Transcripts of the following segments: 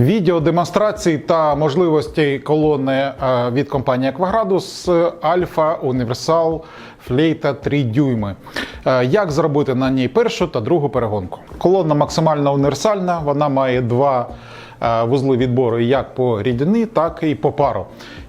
Відео демонстрації та можливості колони е, від компанії Акваградус Альфа Універсал Флейта 3 дюйми. Е, Як зробити на ній першу та другу перегонку? Колона максимально універсальна, вона має два е, вузли відбору як по рідині, так і по пару.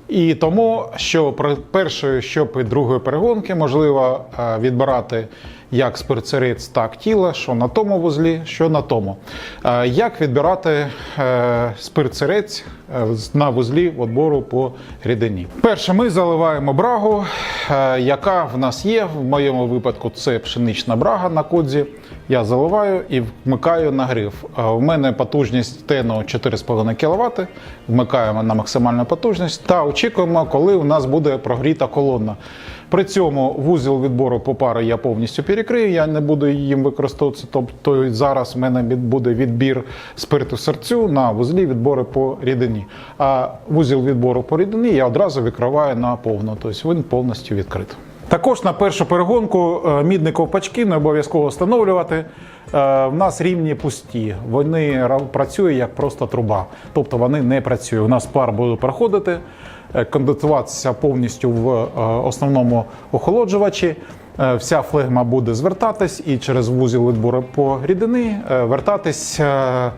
І тому, що при першої, що і другої перегонки можливо відбирати як спирцерець, так тіла, що на тому вузлі, що на тому. Е, Як відбирати е, спирцерець е, на вузлі відбору по рідині? Перше, ми заливаємо брагу, яка в нас є. В моєму випадку це пшенична брага на кодзі. Я заливаю і вмикаю нагрів. У мене потужність тену 4,5 кВт. Вмикаємо на максимальну потужність та очікуємо, коли у нас буде прогріта колона. При цьому вузол відбору по пари я повністю перекрию, я не буду їм використовуватися. Тобто зараз в мене буде відбір спирту серцю на вузлі відбору по рідині. А вузол відбору по рідині я одразу відкриваю на повну, тобто він повністю відкритий. Також на першу перегонку е, мідні ковпачки не обов'язково встановлювати. Е, В нас рівні пусті. Вони ра- працюють як просто труба, тобто вони не працюють. У нас пар буде проходити, конденсуватися повністю в е, основному охолоджувачі. Е, Вся флегма буде звертатись і через вузол відбору по рідини е, вертатись е, е,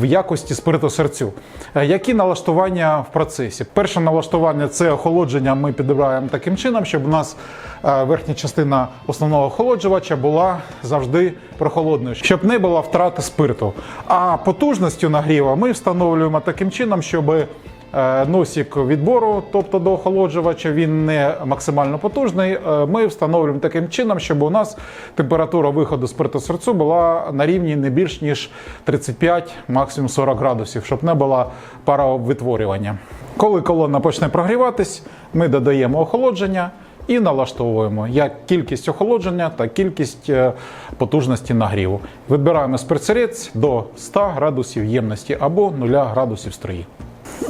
в якості спирту серцю. Е, Які налаштування в процесі? Перше налаштування це охолодження. Ми підбираємо таким чином, щоб у нас е, верхня частина основного охолоджувача була завжди прохолодною, щоб не було втрати спирту. А потужністю нагріва ми встановлюємо таким чином, щоб е, носик відбору, тобто до охолоджувача, він не максимально потужний. Е, Ми встановлюємо таким чином, щоб у нас температура виходу спирту серцю була на рівні не більш ніж 35, максимум 40 градусів, щоб не було паровитворювання. Коли колона почне прогріватись, ми додаємо охолодження. І налаштовуємо як кількість охолодження та кількість е, потужності нагріву. Вибираємо спирцерець до 100 градусів ємності або 0 градусів строї.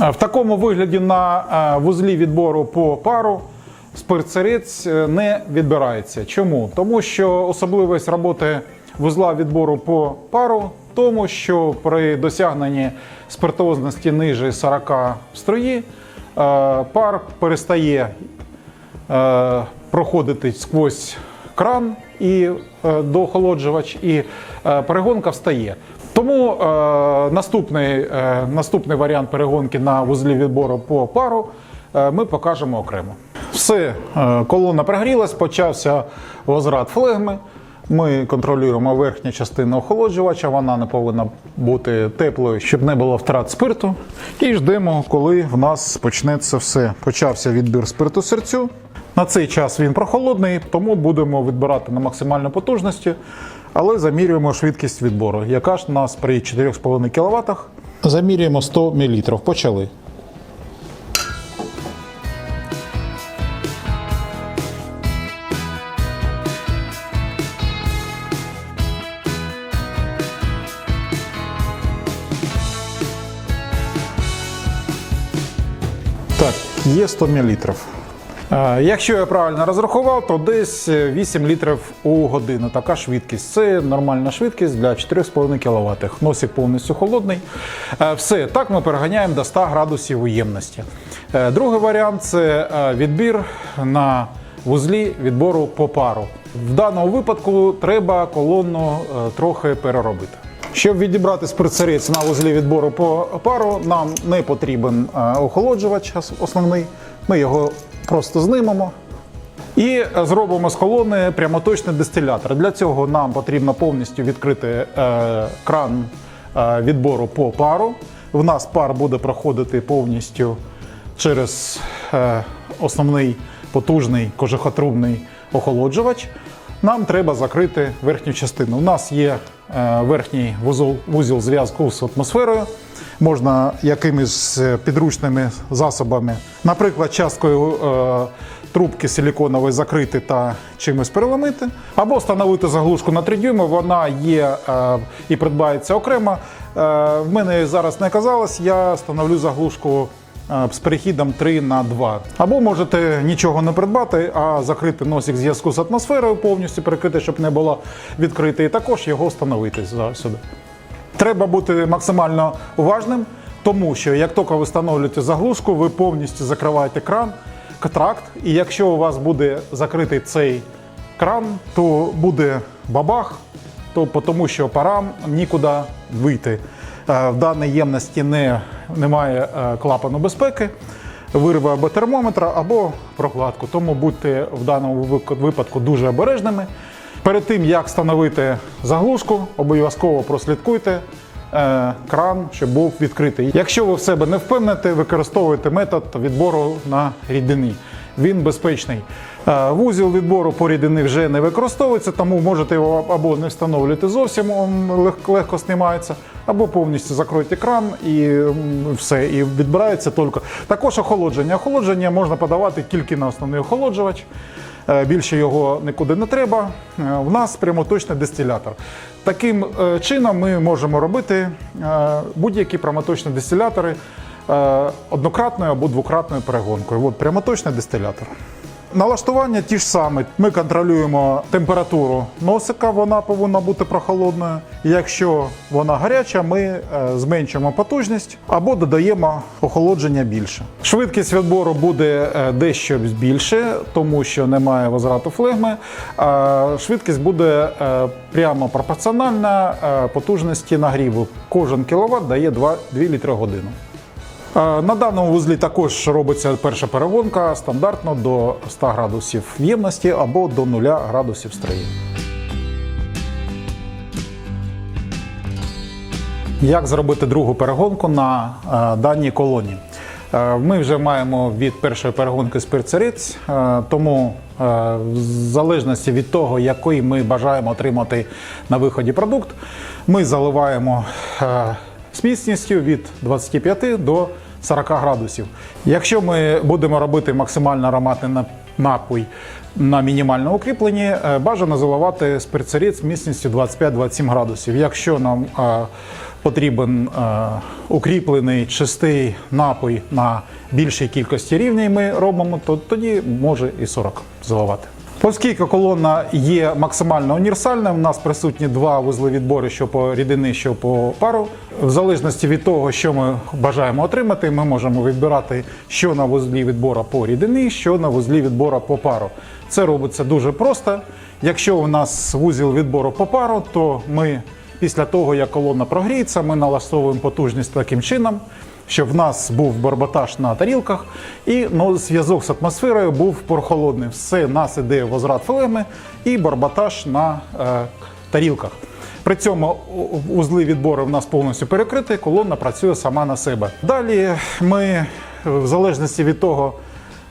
Е, В такому вигляді на е, вузлі відбору по пару спирцерець е, не відбирається. Чому? Тому що особливість роботи вузла відбору по пару тому, що при досягненні спиртозності ниже 40 в строї е, пар перестає проходити сквозь кран і е, до охолоджувач, і перегонка встає. Тому е, наступний, е, наступний варіант перегонки на вузлі відбору по пару е, ми покажемо окремо. Все, е, колона прогрілась, почався возврат флегми. Ми контролюємо верхню частину охолоджувача, вона не повинна бути теплою, щоб не було втрат спирту. І ждемо, коли в нас почнеться все. Почався відбір спирту серцю. На цей час він прохолодний, тому будемо відбирати на максимальній потужності, але замірюємо швидкість відбору, яка ж у нас при 4,5 кВт. Замірюємо 100 мл. Почали. Так, є 100 мл. Е, Якщо я правильно розрахував, то десь 8 літрів у годину. Така швидкість. Це нормальна швидкість для 4,5 кВт. Носик повністю холодний. Е, Все, так ми переганяємо до 100 градусів уємності. Е, Другий варіант це відбір на вузлі відбору по пару. В даному випадку треба колонну трохи переробити. Щоб відібрати спирцерець на вузлі відбору по пару, нам не потрібен охолоджувач ос- основний. Ми його просто знимемо і зробимо з колони прямоточний дистилятор. Для цього нам потрібно повністю відкрити е, кран е, відбору по пару. В нас пар буде проходити повністю через е, основний потужний кожухотрубний охолоджувач. Нам треба закрити верхню частину. У нас є е, верхній вузол, вузол зв'язку з атмосферою. Можна якимись е, підручними засобами, наприклад, часткою е, трубки силіконової закрити та чимось переломити, або встановити заглушку на 3 дюйми. Вона є е, і придбається окремо. Е, в мене зараз не казалось, я встановлю заглушку з перехідом 3 на 2. Або можете нічого не придбати, а закрити носик зв'язку з атмосферою повністю перекрити, щоб не було відкрите, і також його встановити сюди. Треба бути максимально уважним, тому що як тільки ви встановлюєте заглушку, ви повністю закриваєте кран, контракт, і якщо у вас буде закритий цей кран, то буде бабах, то тому що парам нікуди вийти. Е, В даній ємності не, немає е, клапану безпеки, вирви або термометра, або прокладку. Тому будьте в даному випадку дуже обережними. Перед тим як встановити заглушку, обов'язково прослідкуйте е, кран, щоб був відкритий. Якщо ви в себе не впевнете, використовуйте метод відбору на рідини. Він безпечний. Е, Вузол відбору по рідини вже не використовується, тому можете його або не встановлювати зовсім, легко знімається, або повністю закройте кран і все, і відбирається тільки. Також охолодження. Охолодження можна подавати тільки на основний охолоджувач. Е, Більше його нікуди не треба. Е, В нас прямоточний дистилятор. Таким е, чином ми можемо робити е, будь-які прямоточні дистилятори е, однократною або двократною перегонкою. От прямоточний дистилятор. Налаштування ті ж самі. Ми контролюємо температуру носика, вона повинна бути прохолодною. Якщо вона гаряча, ми е, зменшуємо потужність або додаємо охолодження більше. Швидкість відбору буде е, дещо більше, тому що немає возврату флегми. Швидкість буде е, прямо пропорціональна е, потужності нагріву. Кожен кіловат дає 2, 2 літри годину. Е, На даному вузлі також робиться перша перегонка стандартно до 100 градусів ємності або до 0 градусів строї. Як зробити другу перегонку на е, даній колоні? Е, Ми вже маємо від першої перегонки спирцерець, е, тому в залежності від того, який ми бажаємо отримати на виході продукт, ми заливаємо з міцністю від 25 до 40 градусів. Якщо ми будемо робити максимально ароматний нап- напій на мінімальному укріпленні, е, бажано заливати спирцеріт з міцністю 25-27 градусів. Якщо нам е, потрібен е, укріплений чистий напій на більшій кількості рівнів, ми робимо, то тоді може і 40 заливати. Оскільки колона є максимально універсальною, у нас присутні два вузли відбору, що по рідини, що по пару. В залежності від того, що ми бажаємо отримати, ми можемо відбирати, що на вузлі відбору по рідини, що на вузлі відбору по пару. Це робиться дуже просто. Якщо у нас вузіл відбору по пару, то ми після того, як колона прогріється, ми налаштовуємо потужність таким чином, щоб в нас був барботаж на тарілках і ну, зв'язок з атмосферою був прохолодний. Все, нас іде возврат флегми і барботаж на е, тарілках. При цьому узли відбору в нас повністю перекриті, колона працює сама на себе. Далі ми, е, в залежності від того,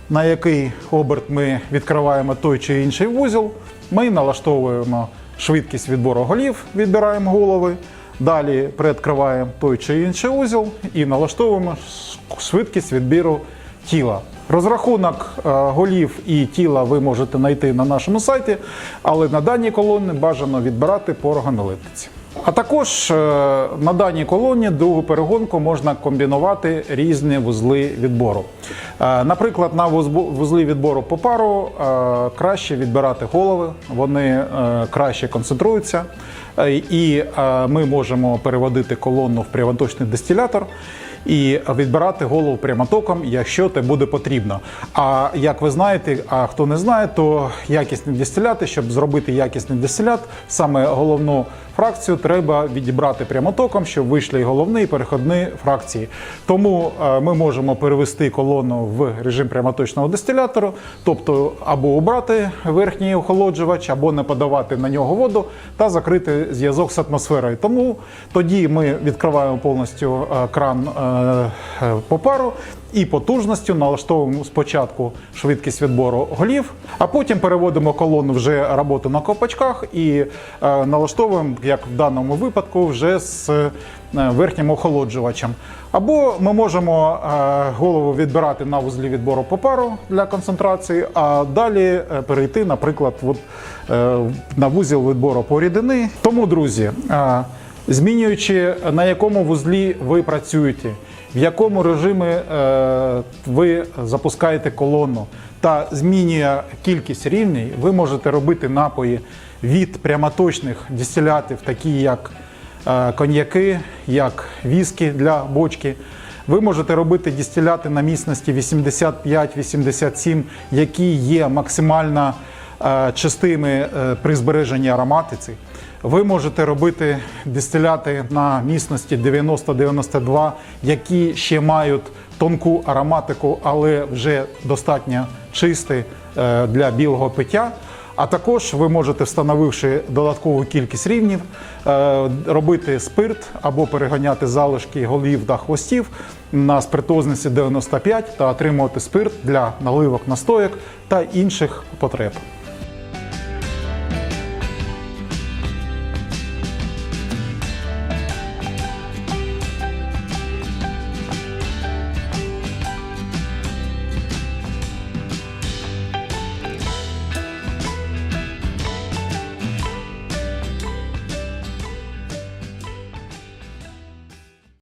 на який оберт ми відкриваємо той чи інший вузол, ми налаштовуємо швидкість відбору голів, відбираємо голови. Далі приоткриваємо той чи інший узел і налаштовуємо швидкість відбіру тіла. Розрахунок е, голів і тіла ви можете знайти на нашому сайті, але на даній колоні бажано відбирати по органолептиці. А також е, на даній колоні другу перегонку можна комбінувати різні вузли відбору. Е, Наприклад, на вузлі відбору по пару е, краще відбирати голови, вони краще концентруються, і ми можемо переводити колону в прямоточний дистилятор і відбирати голову прямотоком, якщо це буде потрібно. А як ви знаєте, а хто не знає, то якісні дистиляти, щоб зробити якісний дистилят, саме головну фракцію треба відібрати прямотоком, щоб вийшли і головні і переходні фракції. Тому е, ми можемо перевести колону в режим прямоточного дистилятору, тобто або убрати верхній охолоджувач, або не подавати на нього воду та закрити зв'язок з атмосферою. Тому тоді ми відкриваємо повністю е, кран е, е, по пару і потужністю налаштовуємо спочатку швидкість відбору голів, а потім переводимо колону вже роботу на копачках і налаштовуємо, як в даному випадку, вже з е, верхнім охолоджувачем. Або ми можемо е, голову відбирати на вузлі відбору по пару для концентрації, а далі е, перейти, наприклад, от, на вузіл відбору по рідини. Тому, друзі, змінюючи на якому вузлі ви працюєте, в якому режимі ви запускаєте колону та змінює кількість рівнів, ви можете робити напої від прямоточних дистилятів, такі як е, коньяки, як віскі для бочки. Ви можете робити дистиляти на міцності 85-87, які є максимально е, чистими е, при збереженні ароматиці. Ви можете робити дистиляти на міцності 90-92, які ще мають тонку ароматику, але вже достатньо чисті для білого пиття. А також ви можете, встановивши додаткову кількість рівнів, е, робити спирт або переганяти залишки голів та хвостів на спиртозниці 95 та отримувати спирт для наливок настояк та інших потреб.